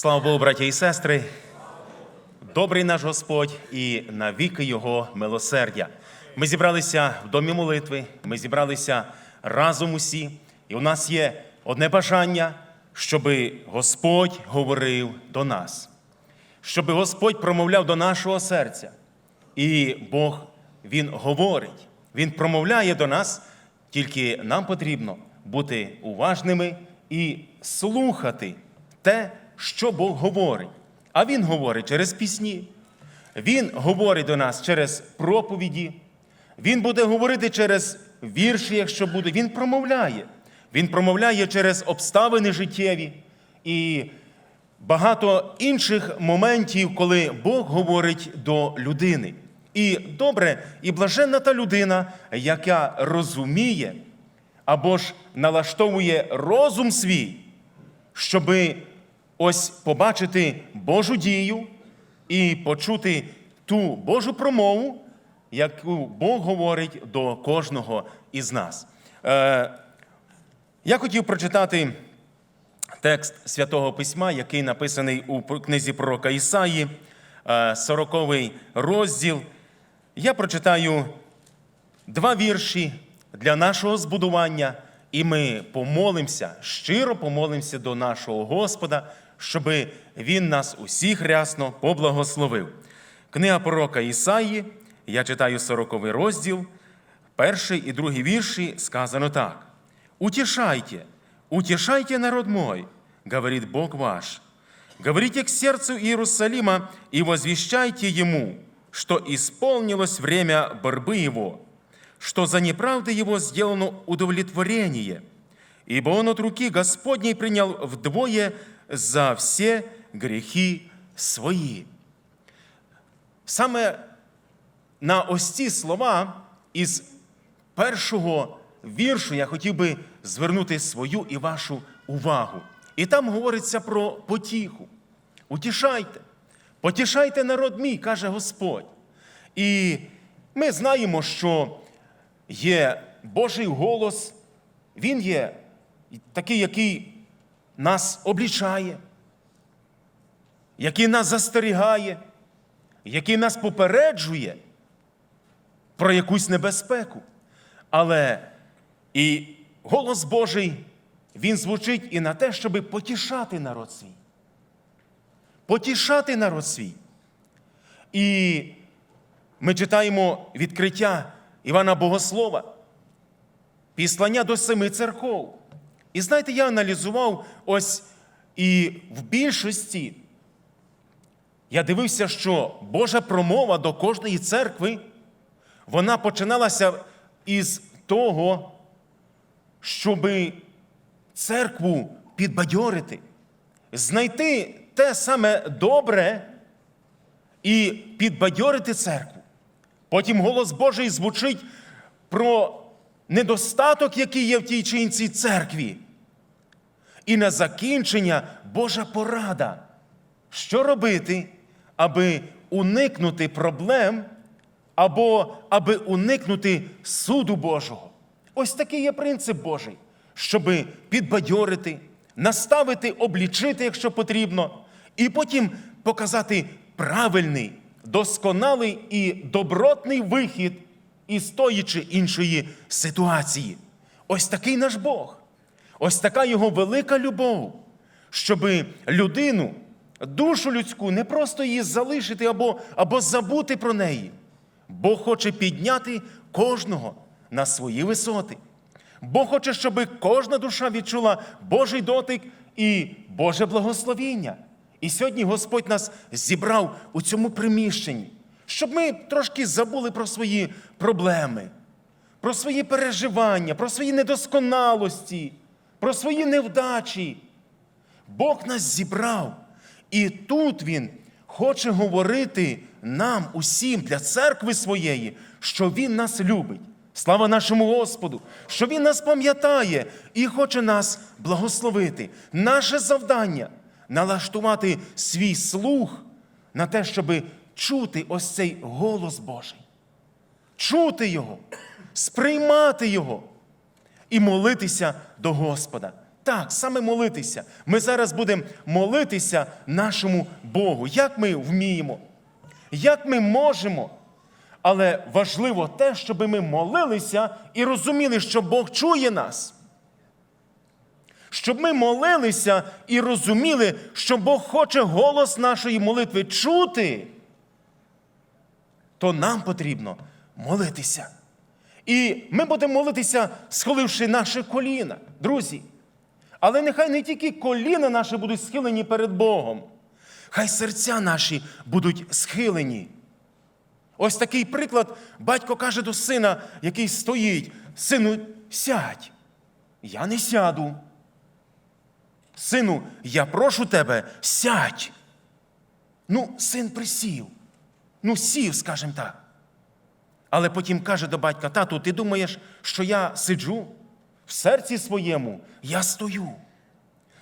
Слава Богу, браті і сестри. Добрий наш Господь і навіки Його милосердя. Ми зібралися в домі молитви, ми зібралися разом усі, і у нас є одне бажання, щоб Господь говорив до нас, щоб Господь промовляв до нашого серця. І Бог Він говорить, Він промовляє до нас, тільки нам потрібно бути уважними і слухати те, що Бог говорить. А Він говорить через пісні, Він говорить до нас через проповіді, Він буде говорити через вірші, якщо буде. Він промовляє. Він промовляє через обставини життєві і багато інших моментів, коли Бог говорить до людини. І добре, і блаженна та людина, яка розуміє або ж налаштовує розум свій, щоби ось побачити Божу дію і почути ту Божу промову, яку Бог говорить до кожного із нас. Е, я хотів прочитати текст Святого Письма, який написаний у книзі пророка Ісаї, 40 розділ. Я прочитаю два вірші для нашого збудування, і ми помолимося, щиро помолимося до нашого Господа, щоб Він нас усіх рясно поблагословив. Книга пророка Ісаї, я читаю 40 розділ, перший і другий вірші сказано так. «Утешайте, утешайте народ мой, говорит Бог ваш. Говорите к сердцу Иерусалима и возвещайте ему, что исполнилось время борьбы его, что за неправды его сделано удовлетворение, ибо он от руки Господней принял вдвое за все грехи свої. Саме на ось ці слова із першого віршу я хотів би звернути свою і вашу увагу. І там говориться про потіху. Утішайте, потішайте народ мій, каже Господь. І ми знаємо, що є Божий голос, Він є такий, який нас облічає, який нас застерігає, який нас попереджує про якусь небезпеку. Але і голос Божий, він звучить і на те, щоб потішати народ свій. Потішати народ свій. І ми читаємо відкриття Івана Богослова, післання до семи церков. І знаєте, я аналізував ось і в більшості. Я дивився, що Божа промова до кожної церкви, вона починалася із того, щоб церкву підбадьорити, знайти те саме добре і підбадьорити церкву. Потім голос Божий звучить про недостаток, який є в тій чи іншій церкві. І на закінчення Божа порада, що робити, аби уникнути проблем або аби уникнути суду Божого. Ось такий є принцип Божий, щоб підбадьорити, наставити, облічити, якщо потрібно, і потім показати правильний, досконалий і добротний вихід із тої чи іншої ситуації. Ось такий наш Бог. Ось така його велика любов, щоб людину, душу людську, не просто її залишити або, або забути про неї. Бог хоче підняти кожного на свої висоти. Бог хоче, щоб кожна душа відчула Божий дотик і Боже благословіння. І сьогодні Господь нас зібрав у цьому приміщенні, щоб ми трошки забули про свої проблеми, про свої переживання, про свої недосконалості, про свої невдачі. Бог нас зібрав, і тут Він хоче говорити нам, усім, для церкви своєї, що Він нас любить. Слава нашому Господу, що Він нас пам'ятає і хоче нас благословити. Наше завдання налаштувати свій слух на те, щоб чути ось цей голос Божий, чути Його, сприймати Його і молитися до Господа. Так, саме молитися. Ми зараз будемо молитися нашому Богу. Як ми вміємо, як ми можемо. Але важливо те, щоб ми молилися і розуміли, що Бог чує нас. Щоб ми молилися і розуміли, що Бог хоче голос нашої молитви чути, то нам потрібно молитися. І ми будемо молитися, схиливши наше коліна, друзі. Але нехай не тільки коліна наші будуть схилені перед Богом, хай серця наші будуть схилені. Ось такий приклад батько каже до сина, який стоїть: Сину, сядь. Я не сяду. Сину, я прошу тебе, сядь. Ну, син присів. Ну, сів, скажімо так. Але потім каже до батька: тату, ти думаєш, що я сиджу? В серці своєму я стою.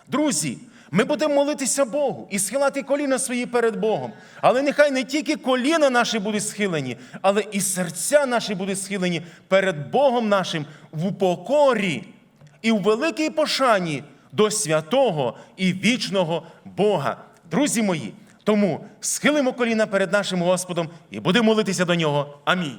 Друзі, ми будемо молитися Богу і схилати коліна свої перед Богом. Але нехай не тільки коліна наші будуть схилені, але і серця наші будуть схилені перед Богом нашим в покорі і в великій пошані до святого і вічного Бога. Друзі мої, тому схилимо коліна перед нашим Господом і будемо молитися до нього. Амінь.